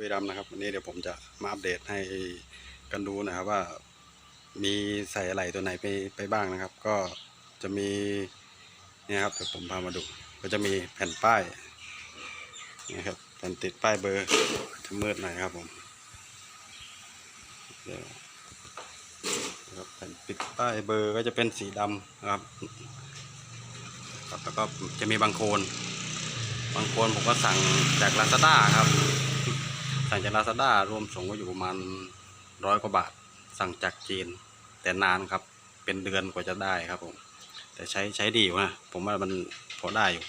บุรีรัมนะครับวันนี้เดี๋ยวผมจะมาอัปเดตให้กันดูนะครับว่ามีใส่อะไรตัวไหนไปไปบ้างนะครับ ก็จะมีเนี่ยครับเดี๋ยวผมพามาดู ก็จะมีแผ่นป้ายนี่ครับแผ่นติดป้ายเบอร์จะมืดหน่อยครับผมเดี๋ยวครับแผ่นปิดป้ายเบอร์ก็จะเป็นสีดำนะครับครับแล้วก็จะมีบางโคนบางโคนผมก็สั่งจาก Lazada ครับ สั่งจาก Lazada รวมส่งก็อยู่ประมาณร้อยกว่าบาท สั่งจากจีน แต่นานครับ เป็นเดือนกว่าจะได้ครับผม แต่ใช้ใช้ดีอยู่นะผมว่ามันพอได้อยู่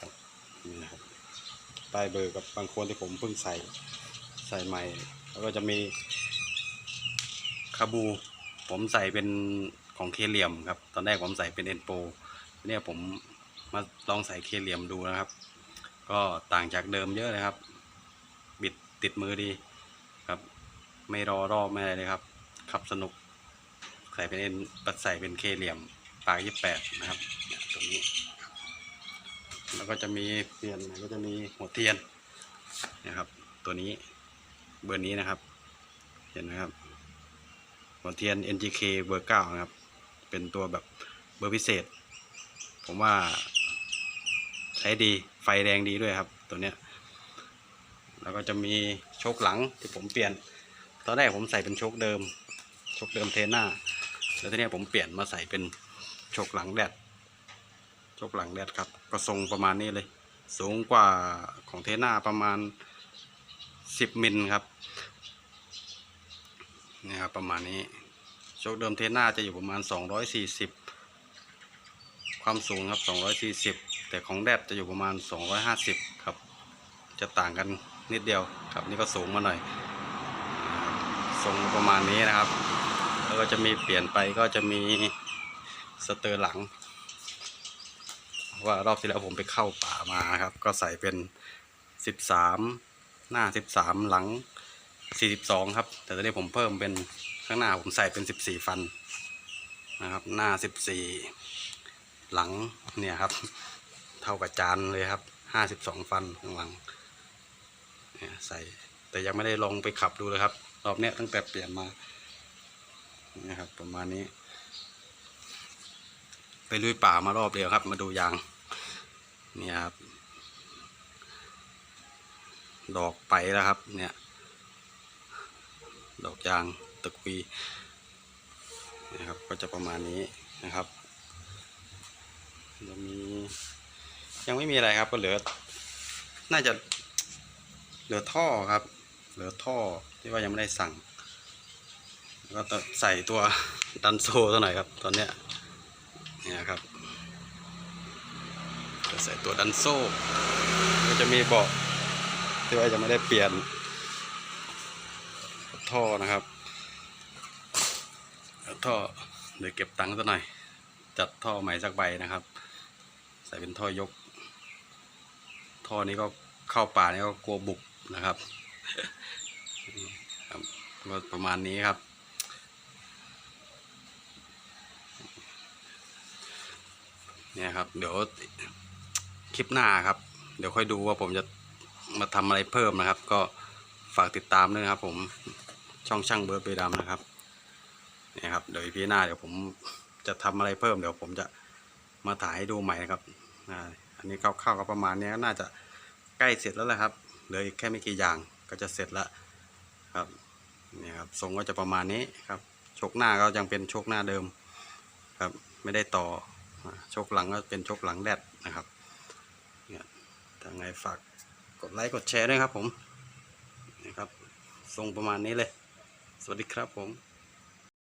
ครับนี่นะครับป้ายเบอร์กับบางคนที่ผมเพิ่งใส่ใส่ใหม่ แล้วก็จะมีคาบู ผมใส่เป็นของเคเหลียมครับ ตอนแรกผมใส่เป็นเอ็นโปเนี่ยผมมาลองใส่เคเหลียมดูนะครับ ก็ต่างจากเดิมเยอะเลยครับ ติดมือดีครับ ไม่รอรอบไม่อะไรเลยครับ ขับสนุก ใส่เป็นเอ็นปัดใส่เป็นเคเหลี่ยมปลายยี่แปดนะครับตัวนี้ แล้วก็จะมีเปลี่ยนก็จะมีหัวเทียนนะครับ ตัวนี้เบอร์นี้นะครับ เห็นไหมครับ หัวเทียน NGK เบอร์เก้านะครับ เป็นตัวแบบเบอร์พิเศษ ผมว่าใช้ดีไฟแดงดีด้วยครับ ตัวเนี้ย แล้วก็จะมีโชคหลังที่ผมเปลี่ยน ตอนแรกผมใส่เป็นโชคเดิม โชคเดิมเทน่าแล้วทีนี้ผมเปลี่ยนมาใส่เป็นโชคหลังแดด โชคหลังแดดครับ ก็ทรงประมาณนี้เลย สูงกว่าของเทน่าประมาณสิบมิลครับนี่ครับประมาณนี้โชคเดิมเทน่าจะอยู่ประมาณสองร้อยสี่สิบความสูงครับสองร้อยสี่สิบแต่ของแดดจะอยู่ประมาณสองร้อยห้าสิบครับ จะต่างกัน นิดเดียวครับนี่ก็สูงมาหน่อยทรงประมาณนี้นะครับ แล้วก็จะมีเปลี่ยนไปก็จะมีสเตอร์หลัง ว่ารอบที่แล้วผมไปเข้าป่ามาครับ ก็ใส่เป็นสิบสามหน้าสิบสามหลังสี่สิบสองครับ แต่ตอนนี้ผมเพิ่มเป็นข้างหน้าผมใส่เป็นสิบสี่ฟันนะครับ หน้าสิบสี่หลังเนี่ยครับ เท่ากับจานเลยครับห้าสิบสองฟันข้างหลัง เนี่ยใส่แต่ยังไม่ได้ลองไปขับดูเลยครับ รอบเนี้ยตั้งแต่เปลี่ยนมานี่ครับ ประมาณนี้ ไปลุยป่ามารอบเดียวครับ มาดูยางเนี่ยครับ ดอกไปแล้วครับ เนี่ย ดอกยางตะกุยนะครับ ก็จะประมาณนี้นะครับจะมียังไม่มีอะไรครับก็เหลือ น่าจะ เหลือท่อครับ เหลือท่อที่ว่ายังไม่ได้สั่งก็ใส่ตัวดันโซ่ตัวหน่อยครับ ตอนเนี้ยเนี่ยครับจะใส่ตัวดันโซ่ ก็จะมีเบาะที่ว่ายังไม่ได้เปลี่ยน ท่อนะครับท่อเดี๋ยวเก็บตังค์ซะหน่อย จัดท่อใหม่สักใบนะครับ ใส่เป็นท่อยก ท่อนี้ก็เข้าป่านี่ก็กลัวบุก นะครับครับก็ประมาณนี้ครับ เนี่ยครับ เดี๋ยวคลิปหน้าครับ เดี๋ยวค่อยดูว่าผมจะมาทำอะไรเพิ่มนะครับ ก็ฝากติดตามด้วยครับผมช่องช่างเบิร์ดเบดามนะครับเนี่ยครับเดี๋ยวพี่หน้าเดี๋ยวผมจะทำอะไรเพิ่ม เดี๋ยวผมจะมาถ่ายให้ดูใหม่นะครับอ่าอันนี้คร่าวๆก็ประมาณนี้น่าจะใกล้เสร็จแล้วแหละครับ เหลืออีกแค่ไม่กี่อย่างก็จะเสร็จละครับเนี่ยครับทรงก็จะประมาณนี้ครับชกหน้าก็ยังเป็นชกหน้าเดิมครับไม่ได้ต่อโชกหลังก็เป็นชกหลังแดดนะครับเนี่ยถ้าไงฝากกดไลค์กดแชร์ด้วยครับผมนี่ครับทรงประมาณนี้เลย สวัสดีครับผม